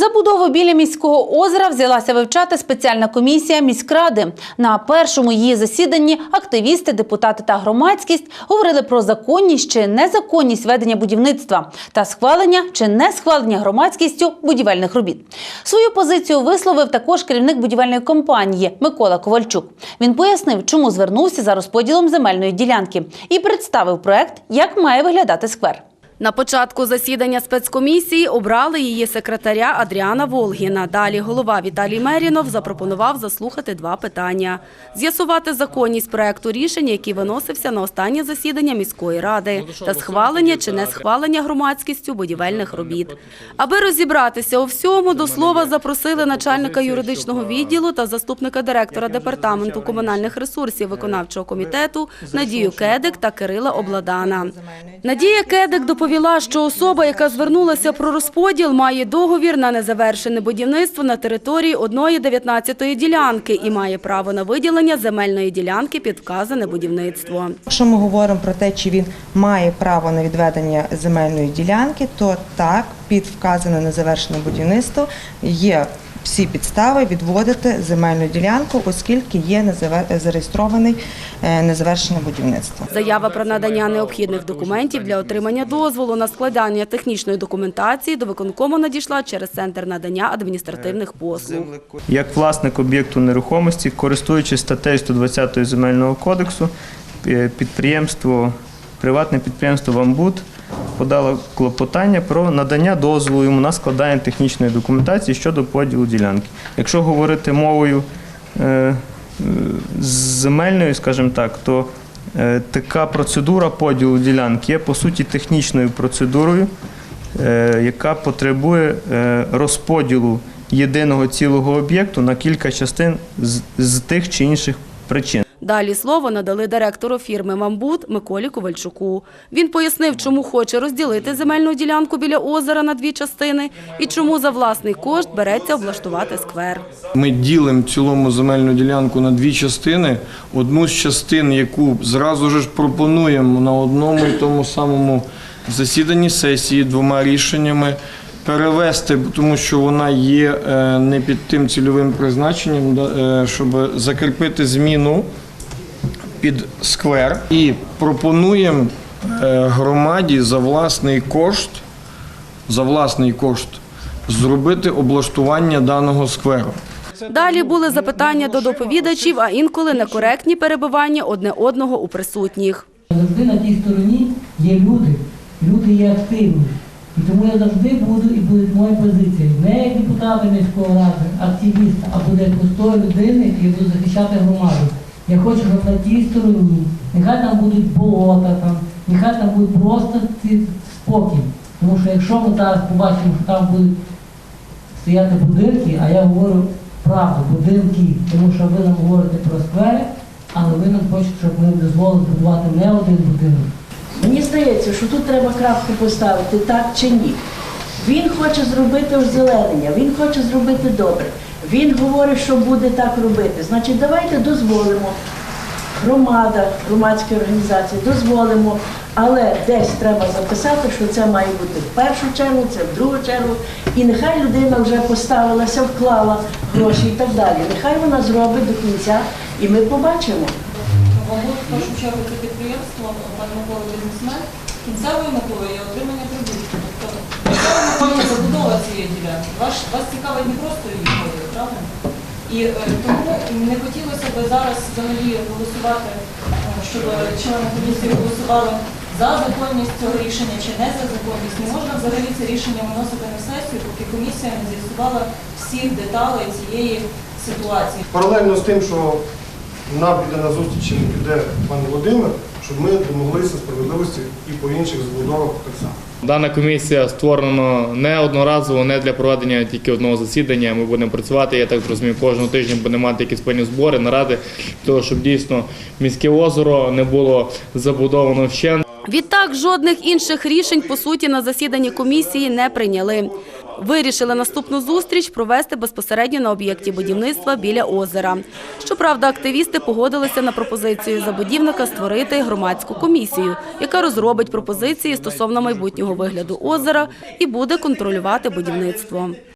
Забудову біля міського озера взялася вивчати спеціальна комісія міськради. На першому її засіданні активісти, депутати та громадськість говорили про законність чи незаконність ведення будівництва та схвалення чи не схвалення громадськістю будівельних робіт. Свою позицію висловив також керівник будівельної компанії Микола Ковальчук. Він пояснив, чому звернувся за розподілом земельної ділянки і представив проект, як має виглядати сквер. На початку засідання спецкомісії обрали її секретаря Адріана Волгіна. Далі голова Віталій Мерінов запропонував заслухати два питання: з'ясувати законність проекту рішення, який виносився на останнє засідання міської ради, та схвалення чи не схвалення громадськістю будівельних робіт. Аби розібратися у всьому, до слова запросили начальника юридичного відділу та заступника директора департаменту комунальних ресурсів виконавчого комітету Надію Кедик та Кирила Обладана. Надія Кедик доповіла, що особа, яка звернулася про розподіл, має договір на незавершене будівництво на території одної 19-ї ділянки і має право на виділення земельної ділянки під вказане будівництво. Якщо ми говоримо про те, чи він має право на відведення земельної ділянки, то так, під вказане незавершене будівництво є всі підстави відводити земельну ділянку, оскільки є зареєстрований е, незавершене будівництво. Заява про надання необхідних документів для отримання дозволу на складання технічної документації до виконкому надійшла через центр надання адміністративних послуг. Як власник об'єкту нерухомості, користуючись статтею 120 Земельного кодексу, е, підприємство, приватне підприємство «Вамбуд» подало клопотання про надання дозволу йому на складання технічної документації щодо поділу ділянки. Якщо говорити мовою е, земельною, скажімо так, то е, така процедура поділу ділянки є по суті технічною процедурою, е, яка потребує розподілу єдиного цілого об'єкту на кілька частин з тих чи інших причин. Далі слово надали директору фірми «Мамбут» Миколі Ковальчуку. Він пояснив, чому хоче розділити земельну ділянку біля озера на дві частини і чому за власний кошт береться облаштувати сквер. Ми ділимо цілому земельну ділянку на дві частини. Одну з частин, яку зразу ж пропонуємо на одному і тому самому засіданні сесії двома рішеннями перевести, тому що вона є е, не під тим цільовим призначенням, е, щоб закріпити зміну під сквер і пропонуємо е, громаді за власний кошт, за власний кошт зробити облаштування даного скверу. Далі були запитання до доповідачів, а інколи некоректні перебування одне одного у присутніх. Завжди на тій стороні є люди, люди є активні. І тому я завжди буду і буде моя позиція. Не як депутата міського ради, активіста, а буде як простої людини, який буде захищати громаду. Я хочу, щоб на тій стороні, нехай там будуть болота, там, нехай там буде просто спокій. Тому що якщо ми зараз побачимо, що там будуть стояти будинки, а я говорю правду, будинки, тому що ви нам говорите про сквери, але ви нам хочете, щоб ми дозволили будувати не один будинок. Мені здається, що тут треба крапку поставити, так чи ні. Він хоче зробити озеленення, він хоче зробити добре. Він говорить, що буде так робити. Значить, давайте дозволимо. Громада, громадські організації дозволимо, але десь треба записати, що це має бути в першу чергу, це в другу чергу. І нехай людина вже поставилася, вклала гроші і так далі. Нехай вона зробить до кінця, і ми побачимо. В першу чергу це підприємство, пан Микола бізнесмен, кінцевою метою є отримання прибутку. Тобто забудова цієї ділянки. Вас, вас цікавить не просто її поділ, правильно? І е, тому не хотілося б зараз взагалі голосувати, е, щоб члени комісії голосували за законність цього рішення чи не за законність. Не можна взагалі це рішення виносити на сесію, поки комісія не з'ясувала всіх деталей цієї ситуації. Паралельно з тим, що нам піде на зустріч, піде пан Володимир, щоб ми домоглися справедливості і по інших забудовах так само. Дана комісія створена не одноразово, не для проведення тільки одного засідання. Ми будемо працювати, я так зрозумів, кожного тижня будемо мати якісь певні збори, наради, для того, щоб дійсно міське озеро не було забудовано вщент. Відтак, жодних інших рішень, по суті, на засіданні комісії не прийняли. Вирішили наступну зустріч провести безпосередньо на об'єкті будівництва біля озера. Щоправда, активісти погодилися на пропозицію забудівника створити громадську комісію, яка розробить пропозиції стосовно майбутнього вигляду озера і буде контролювати будівництво.